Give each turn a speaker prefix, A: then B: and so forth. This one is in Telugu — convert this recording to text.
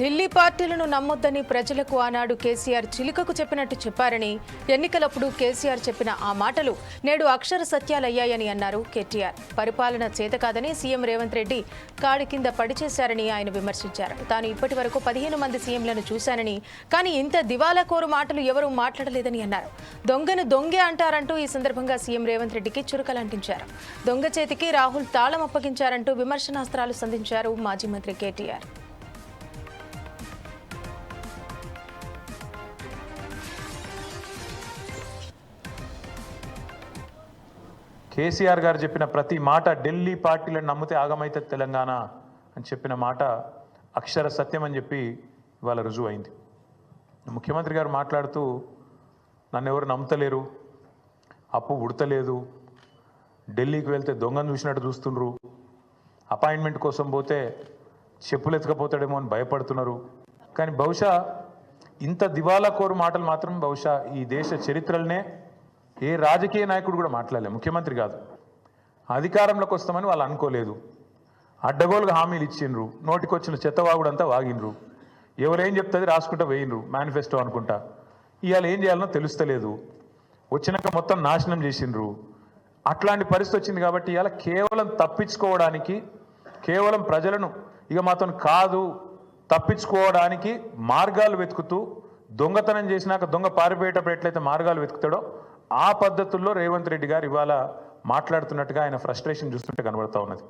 A: ఢిల్లీ పార్టీలను నమ్మొద్దని ప్రజలకు ఆనాడు కేసీఆర్ చిలుకకు చెప్పినట్టు చెప్పారని ఎన్నికలప్పుడు కేసీఆర్ చెప్పిన ఆ మాటలు నేడు అక్షర సత్యాలయ్యాయని అన్నారు కేటీఆర్. పరిపాలన చేత కాదని సీఎం రేవంత్ రెడ్డి కాడి కింద పడిచేశారని ఆయన విమర్శించారు. తాను ఇప్పటి వరకు పదిహేను మంది సీఎంలను చూశానని కానీ ఇంత దివాలాకోరు మాటలు ఎవరూ మాట్లాడలేదని అన్నారు. దొంగను దొంగే అంటారంటూ ఈ సందర్భంగా సీఎం రేవంత్ రెడ్డికి చురుకలంటించారు. దొంగ చేతికి రాహుల్ తాళం అప్పగించారంటూ విమర్శనాస్త్రాలు సంధించారు మాజీ మంత్రి కేటీఆర్.
B: కేసీఆర్ గారు చెప్పిన ప్రతి మాట ఢిల్లీ పార్టీలను నమ్మితే ఆగమైతే తెలంగాణ అని చెప్పిన మాట అక్షర సత్యం అని చెప్పి ఇవాళ రుజువు అయింది ముఖ్యమంత్రి గారు మాట్లాడుతూ నన్ను ఎవరు నమ్ముతలేరు అప్పు ఉడతలేదు ఢిల్లీకి వెళ్తే దొంగను చూసినట్టు చూస్తుండ్రు అపాయింట్మెంట్ కోసం పోతే చెప్పులు ఎత్తుకపోతాడేమో అని భయపడుతున్నారు. కానీ బహుశా ఇంత దివాలా కోరు మాటలు మాత్రం బహుశా ఈ దేశ చరిత్రలనే ఏ రాజకీయ నాయకుడు కూడా మాట్లాడలే ముఖ్యమంత్రి కాదు. అధికారంలోకి వస్తామని వాళ్ళు అనుకోలేదు. అడ్డగోలుగా హామీలు ఇచ్చిండ్రు. నోటికొచ్చిన చెత్తవాగుడంతా వాగిండ్రు. ఎవరేం చెప్తుంది రాసుకుంటా వేయిండ్రు మేనిఫెస్టో అనుకుంటా. ఇవాళ ఏం చేయాలనో తెలుస్తలేదు. వచ్చినాక మొత్తం నాశనం చేసిండ్రు. అట్లాంటి పరిస్థితి వచ్చింది కాబట్టి ఇవాళ కేవలం తప్పించుకోవడానికి కేవలం ప్రజలను ఇక మాతో కాదు తప్పించుకోవడానికి మార్గాలు వెతుకుతూ దొంగతనం చేసినాక దొంగ పారిపోయేటప్పుడు ఎట్లయితే మార్గాలు వెతుకుతాడో ఆ పద్ధతుల్లో రేవంత్ రెడ్డి గారు ఇవాళ మాట్లాడుతున్నట్టుగా ఆయన ఫ్రస్ట్రేషన్ చూస్తుంటే కనబడతా ఉన్నది.